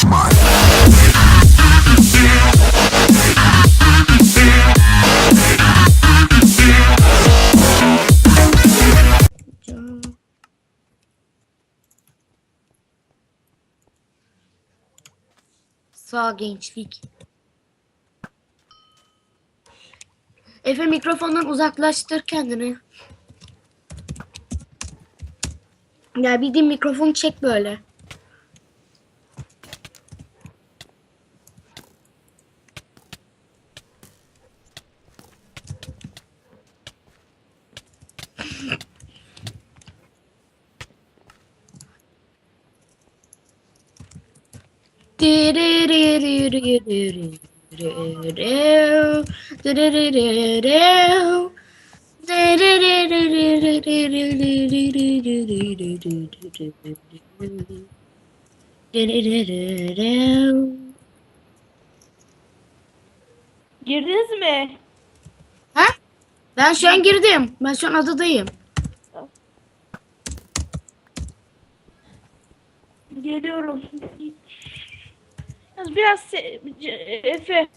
Osman. Sağ gençlik. Efe mikrofondan uzaklaştır kendini. Ya bildiğin mikrofonu çek böyle. Girdiniz mi? Ha? Ben şu an girdim. Ben şu an adadayım. Geliyorum. Biraz Efe.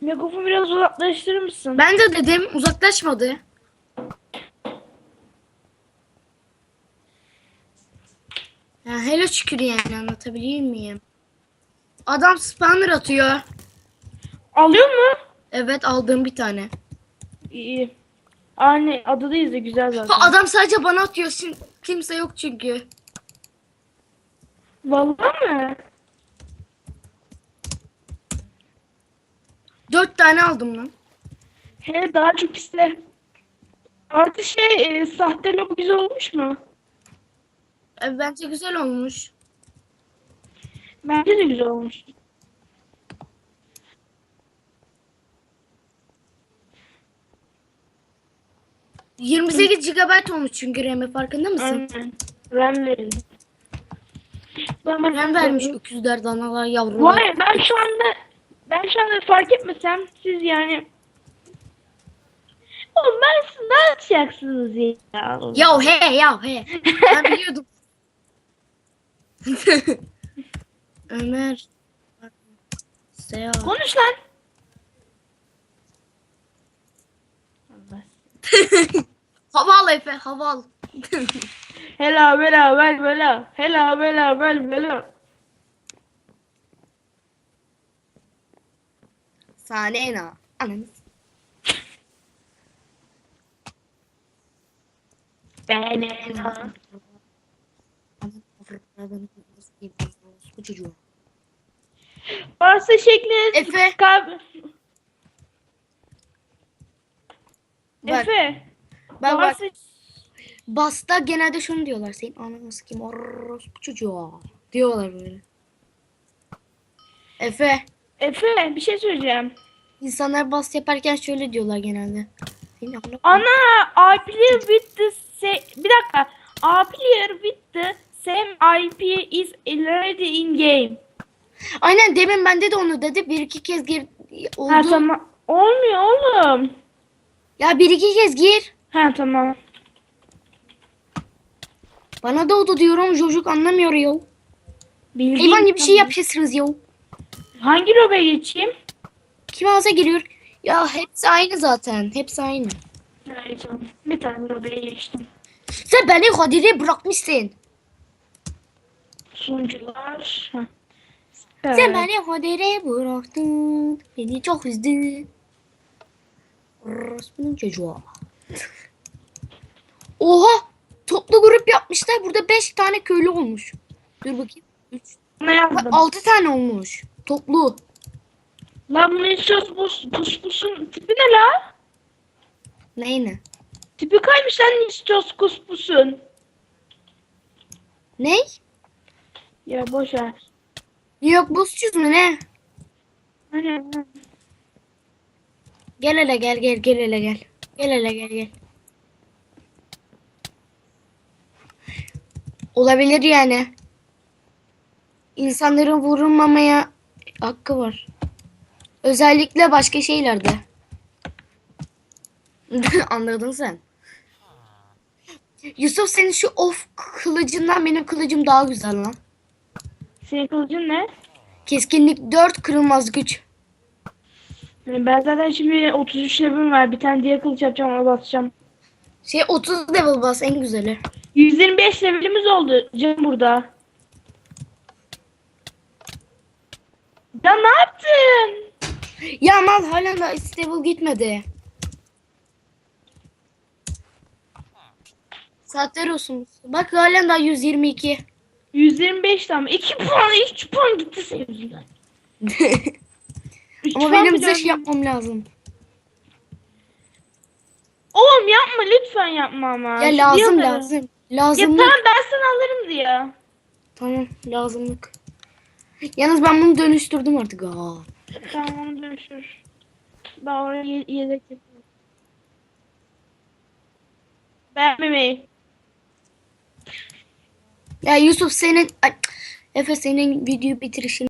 Mikrofonu biraz uzaklaştırır mısın? Ben de dedim uzaklaşmadı. Ya hele şükür yani anlatabilir miyim? Adam spawner atıyor. Alıyor mu? Evet aldığım bir tane. İyi. Aynı adadayız da güzel zaten. Ha, adam sadece bana atıyor. Kimse yok çünkü. Vallahi mı? Dört tane aldım lan. He daha çok iste. Artı şey e, sahte logo güzel olmuş mu? E, bence güzel olmuş. Bence de güzel olmuş. Hı. 28 GB olmuş çünkü RAM farkında mısın? Aynen. RAM verildi. RAM vermiş öküzler, danalar, yavrular. Vay ben şu anda ben şu anda fark etmesem siz yani Oğlum ben siz ne yapacaksınız ya? Ya he ya he. Ben biliyordum. Ömer. Seyahat. Konuş lan. hava al Efe hava al. Hela bela vel bela. Hela bela vel bela. Sahne ena. Ananı. Ben Bu çocuğu. Varsa şekliniz Efe. Kab- Bak, Efe. ben bak, varsa Basta genelde şunu diyorlar. Senin ananı sikeyim orospu çocuğu. Diyorlar böyle. Efe. Efe bir şey söyleyeceğim. insanlar bast yaparken şöyle diyorlar genelde. Ana I player with the sa- bir dakika. I player with the same IP is already in game. Aynen demin bende de onu dedi. Bir iki kez gir oldu. Ha tamam. Olmuyor oğlum. Ya bir iki kez gir. Ha tamam. Bana da oldu diyorum. Çocuk anlamıyor ya. Bildiğin Hayvan gibi bir şey yapıyorsunuz ya. Hangi lobaya geçeyim? Kim alsa giriyor. Ya hepsi aynı zaten. Hepsi aynı. Evet, tamam. Bir tane lobaya geçtim. Sen beni Kadir'e bırakmışsın. Sunucular. Ha. Sen beni Kadir'e bıraktın. Beni çok üzdün. Orospu'nun çocuğu. Oha! Toplu grup yapmışlar. Burada 5 tane köylü olmuş. Dur bakayım. 3. Ne yazdım? 6 tane olmuş. Toplu. Lan bu Nesios pus, pus pusun tipi ne la? Neyine? Tipi kaymış lan Nesios kus pusun. Ney? Ya boş ver. Yok buzcuyuz mu ne? Gel hele gel gel gel hele gel. Gel hele gel gel. Olabilir yani. İnsanların vurulmamaya hakkı var. Özellikle başka şeylerde. Anladın sen. Yusuf senin şu of kılıcından benim kılıcım daha güzel lan. Senin kılıcın ne? Keskinlik 4 kırılmaz güç. Ben zaten şimdi 33 level'im var. Bir tane diye kılıç yapacağım ona basacağım. Şey 30 level bas en güzeli. 125 level'imiz oldu Can burada. Ya ne yaptın? Ya mal hala da stable gitmedi. Saatler olsun. Bak halen daha 122. 125 tam. 2 puan, 3 puan gitti. Üç Ama benim öldüm. yapmam lazım. Oğlum yapma lütfen yapma ama. Ya lazım diyorları. lazım. Ya tamam ben sana alırım diye. Tamam lazımlık. Yalnız ben bunu dönüştürdüm artık. Aa. Tamam onu dönüşür. Ben oraya ye- yedek yapayım. Beğenmemeyi. Ya Yusuf senin Ay, Efe senin video bitirişin